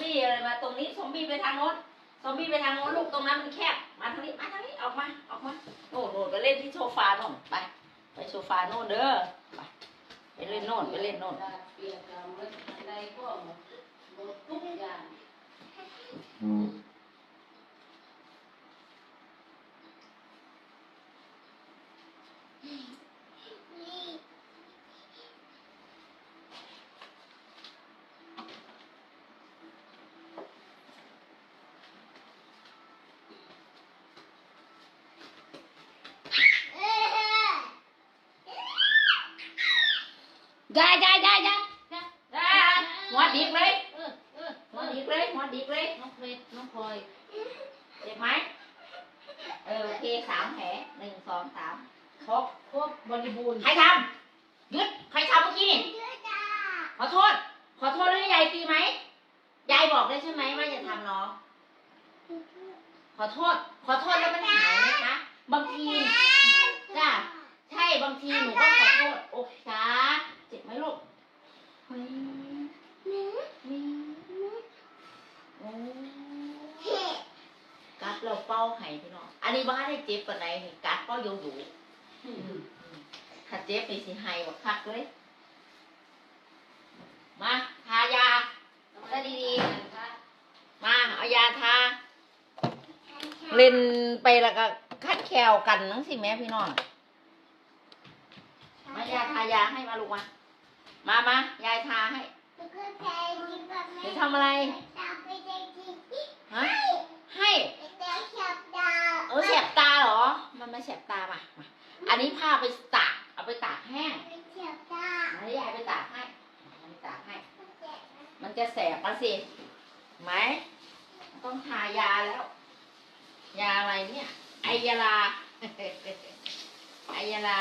บี้อะไรมาตรงนี้ซอมบี้ไปทางโน้นซอมบี้ไปทางโน้นลูกตรงนั้นมันแคบมาทางนี้มาทางนี้ออกมาออกมาโน่นโน่นไปเล่นที่โซฟาโน่นไปไปโซฟาโน่นเด้อไปไปเล่นโน่นไปเล่นโน่นเปียกกำลังอะไรก็หมดหมดทุกอ ยายยายยายยายยายหัวดิกเลยหัวดิกเลยหัวดิกเลยน้องเพลน้องพลอยเจ็บไหมเออโอเคสามแผลหนึ่งสองสามครบครบบริบูรณ์ใครทำหยุดใครทำเมื่อกี้นี่ขอโทษ ขอโทษแล้วยายตีไหมยายบอกได้ใช่ไหมว่าอย่าทำน้องขอโทษ ขอโทษแล้วมันหายไหมคะบางทีจ้ะใช่บางทีหนูก็ขอโทษโอ้จ้า เจ็บไหมลูกเฮ้ยมีโอ้กัดเราเป้าไห้พี่น้อง อันนี้บ้าได้เจ็บปานใดนี่กัดก็อยู่อยู่ถ้าเจ็บไปสิไห้บักคักเลย มาทายาซะดีๆ มาเอายาทา เล่นไปแล้วก็คัดแคลกันนังสิแม่พี่น้อง มายาทายาให้มาลูกมา มามายายทาให้เดี๋ยวทำอะไร ฮะ ให้เออแสบตาเหรอ มันไม่แสบตามามา อันนี้ผ้าไปตาก เอาไปตากแห้งอันนี้ยายไปตากให้เอาไปตากให้ มันจะแสบมาสิ ไหม ต้องทายาแล้ว ยาอะไรเนี่ย ไอยาลาไอยาลา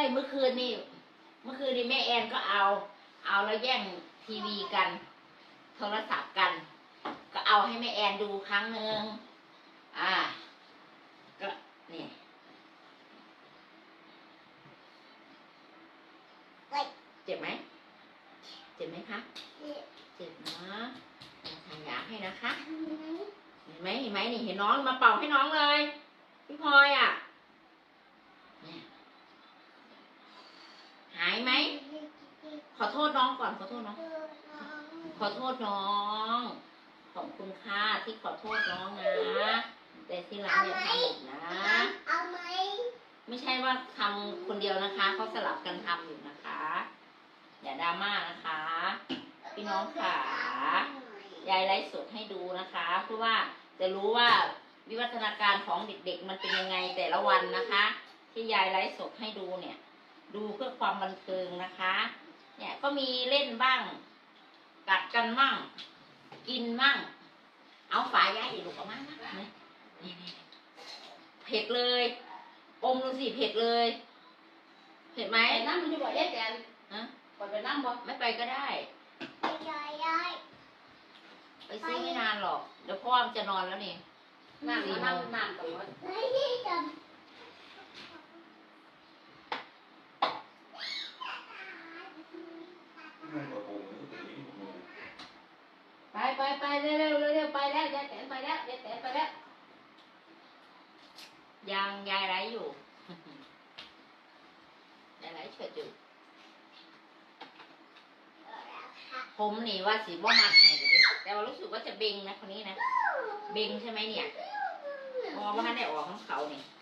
ยเมื่อคืนนี่เมื่อคืนนี่แม่แอนก็เอา เอาแล้วแย่งทีวีกัน โทรศัพท์กัน ก็เอาให้แม่แอนดูครั้งหนึ่งอ่า ก็เนี่ยเจ็บไหมเจ็บไหมคะเจ็บนะทานยาให้นะคะเห็นไหมเห็นไหมนี่เห็นน้องมาเป่าให้น้องเลยพี่พลอยอะเนี่ยหายไหม ขอโทษน้องก่อนขอ โทษน้องขอโทษน้อง ขอบคุณค่ะที่ขอโทษน้องนะแต่ที่หลังอย่าทำอีกนะเอาไหมไม่ใช่ว่าทำคนเดียวนะคะเขาสลับกันทำอยู่นะคะ อย่าดราม่านะคะ พี่น้องค่ะยายไลฟ์สดให้ดูนะคะเพื่อว่าจะรู้ว่าวิวัฒนาการของเด็กๆ มันเป็นยังไงแต่ละวันนะคะ ที่ยายไลฟ์สดให้ดูเนี่ย ดูเพื่อความบันเทิงนะคะ เนี่ยก็มีเล่นบ้าง กัดกันมั่ง กินมั่ง เอาฝายายอีกลูกออกมานะนี่นี่นี่เผ็ดเลย อมดูสิเผ็ดเลย เผ็ดไหมไอ้นั่นมันจะบอกยายแตนฮะก่อนไปนั่งบ่ไม่ไปก็ได้ยายยายไปซื้อไม่นานหรอก เดี๋ยวพ่อมันจะนอนแล้วนี่นั่งนั่งนั่งก่อนว่าไม่ได้จไปไปไปเร็วเร็วเร็วไป แล้วยายแตนไปแล้วยายแตนไปแล้วยังยายไร้อยู่ยายไร้เฉิดอยู่ผมนี่ว่าสีบ่มาให้เลยแต่ว่ารู้สึกว่าจะเบงนะคนนี้นะ เบงใช่ไหมเนี่ยเพอว่าท่านได้ออกของเขาเนี่ยำ